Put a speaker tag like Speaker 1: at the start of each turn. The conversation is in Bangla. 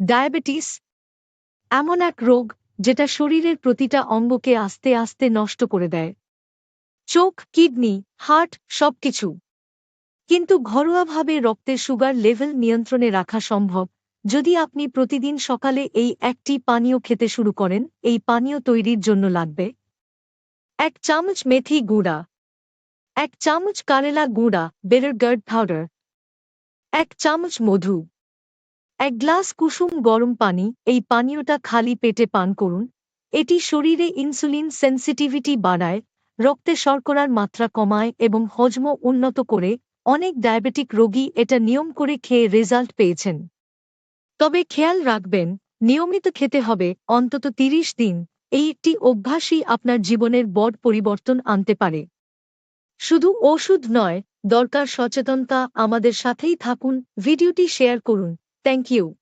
Speaker 1: ডায়াবেটিস এমন এক রোগ যেটা শরীরের প্রতিটা অঙ্গকে আস্তে আস্তে নষ্ট করে দেয়। চোখ, কিডনি, হার্ট সবকিছু। কিন্তু ঘরোয়াভাবে রক্তের সুগার লেভেল নিয়ন্ত্রণে রাখা সম্ভব। যদি আপনি প্রতিদিন সকালে এই একটি পানীয় খেতে শুরু করেন, এই পানীয় তৈরির জন্য লাগবে এক চামচ মেথি গুঁড়া, এক চামচ কারেলা গুঁড়া বেরর গার্ড পাউডার, এক চামচ মধু। এক গ্লাস কুসুম গরম পানি, এই পানীয়টা খালি পেটে পান করুন। এটি শরীরে ইনসুলিন সেন্সিটিভিটি বাড়ায়, রক্তে শর্করার মাত্রা কমায় এবং হজম উন্নত করে অনেক ডায়াবেটিক রোগী এটা নিয়ম করে খেয়ে রেজাল্ট পেয়েছেন। তবে খেয়াল রাখবেন, নিয়মিত খেতে হবে অন্তত তিরিশ দিন। এই একটি অভ্যাসই আপনার জীবনের বড় পরিবর্তন আনতে পারে। শুধু ওষুধ নয়, দরকার সচেতনতা আমাদের সাথেই থাকুন, ভিডিওটি শেয়ার করুন। Thank you.